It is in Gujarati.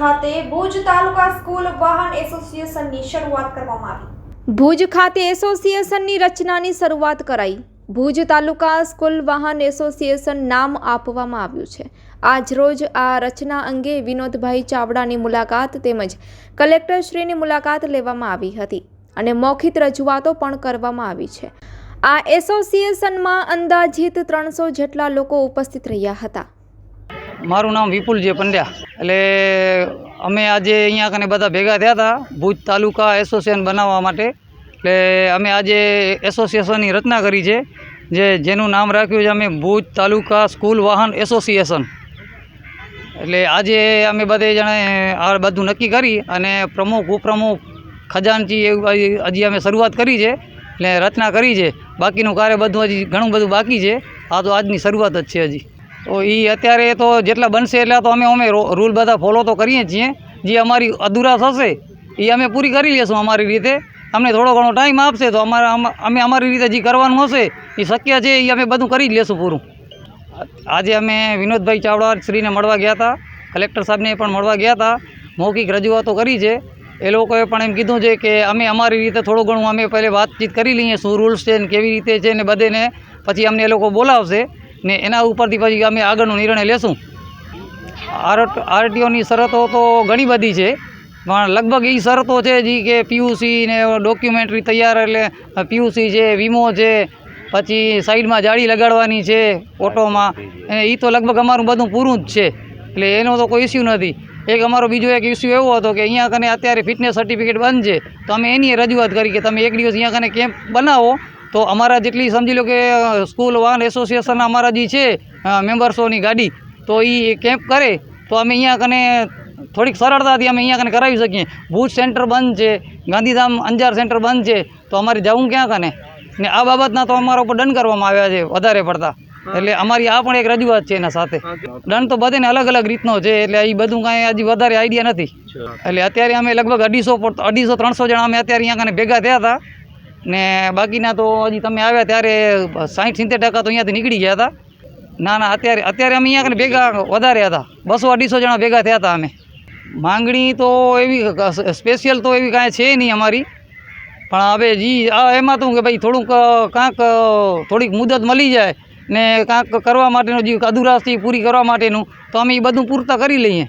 ખાતે ભુજ તાલુકા સ્કૂલ વાહન એસોસિએશનની શરૂઆત કરવામાં આવી. ભુજ ખાતે એસોસિએશનની રચનાની શરૂઆત કરાઈ. ભુજ તાલુકા સ્કૂલ વાહન એસોસિએશન નામ આપવામાં આવ્યું છે. આજરોજ આ રચના અંગે વિનોદભાઈ ચાવડાની મુલાકાત તેમજ કલેક્ટરશ્રીની મુલાકાત લેવામાં આવી હતી અને મૌખિક રજૂઆતો પણ કરવામાં આવી છે. આ એસોસિએશનમાં અંદાજિત ત્રણસો જેટલા લોકો ઉપસ્થિત રહ્યા હતા. મારું નામ વિપુલ જે પંડ્યા. એટલે અમે આજે અહીંયા કને બધા ભેગા થયા હતા, ભુજ તાલુકા એસોસિએશન બનાવવા માટે. એટલે અમે આજે એસોસિએશનની રચના કરી છે, જે જેનું નામ રાખ્યું છે અમે ભુજ તાલુકા સ્કૂલ વાહન એસોસિએશન. એટલે આજે અમે બધે જણે આ બધું નક્કી કરી અને પ્રમુખ, ઉપપ્રમુખ, ખજાનચી એવું હજી અમે શરૂઆત કરી છે, એટલે રચના કરી છે. બાકીનું કાર્ય બધું હજી ઘણું બધું બાકી છે. આ તો આજની શરૂઆત જ છે હજી. તો એ અત્યારે તો જેટલા બનશે એટલા તો અમે અમે રૂલ બધા ફોલો તો કરીએ છીએ. જે અમારી અધુરાશ હશે એ અમે પૂરી કરી લઈશું અમારી રીતે. અમને થોડો ઘણો ટાઈમ આપશે તો અમારા અમે અમારી રીતે જે કરવાનું હશે એ શક્ય છે એ અમે બધું કરી જ લેશું પૂરું. આજે અમે વિનોદભાઈ ચાવડા શ્રીને મળવા ગયા હતા. કલેક્ટર સાહેબને પણ મળવા ગયા હતા. મૌખિક રજૂઆતો કરી છે. એ લોકોએ પણ એમ કીધું છે કે અમે અમારી રીતે થોડું ઘણું અમે પહેલે વાતચીત કરી લઈએ શું રૂલ્સ છે ને કેવી રીતે છે ને બધેને. પછી અમને એ લોકો બોલાવશે. ને એના ઉપરથી પછી અમે આગળનો નિર્ણય લેશું. આર આરટીઓની શરતો તો ઘણી બધી છે, પણ લગભગ એ શરતો છે જે કે પીયુસી ને ડોક્યુમેન્ટરી તૈયાર એટલે પીયુસી છે, વીમો છે, પછી સાઈડમાં જાળી લગાડવાની છે ઓટોમાં એ તો લગભગ અમારું બધું પૂરું જ છે. એટલે એનો તો કોઈ ઇસ્યુ નથી. એક અમારો બીજો એક ઇસ્યુ એવો હતો કે અહીંયા કને અત્યારે ફિટનેસ સર્ટિફિકેટ બંધ છે તો અમે એની રજૂઆત કરી કે તમે એક દિવસ અહીંયા કને કેમ્પ બનાવો તો અમારા જેટલી સમજી લો કે સ્કૂલ વાહન એસોસિએશનના અમારા જે છે મેમ્બર્સોની ગાડી તો એ કેમ્પ કરે તો અમે અહીંયા કને થોડીક સરળતાથી અમે અહીંયા કને કરાવી શકીએ. ભુજ સેન્ટર બંધ છે ગાંધીધામ અંજાર સેન્ટર બંધ છે તો અમારે જવું ક્યાં કને? ને આ બાબતના તો અમારા ઉપર દંડ કરવામાં આવ્યા છે વધારે પડતા. એટલે અમારી આ પણ એક રજૂઆત છે એના સાથે. દંડ તો બધાને અલગ અલગ રીતનો છે એટલે એ બધું કાંઈ હજી વધારે આઈડિયા નથી. એટલે અત્યારે અમે લગભગ અઢીસો અઢીસો ત્રણસો જણા અમે અત્યારે અહીંયા કને ભેગા થયા હતા. ને બાકીના તો હજી તમે આવ્યા ત્યારે સાઠ સિત્તેર ટકા તો અહીંયાથી નીકળી ગયા હતા. ના ના, અત્યારે અત્યારે અમે અહીંયા ભેગા વધારે હતા. બસો અઢીસો જણા ભેગા થયા હતા અમે. માંગણી તો એવી સ્પેશિયલ તો એવી કાંઈ છે નહીં અમારી. પણ હવે જી એમાં તો કે ભાઈ થોડુંક કાંક થોડીક મુદત મળી જાય ને કાંક કરવા માટેનું જે અધુરાશથી પૂરી કરવા માટેનું, તો અમે એ બધું પૂરતા કરી લઈએ.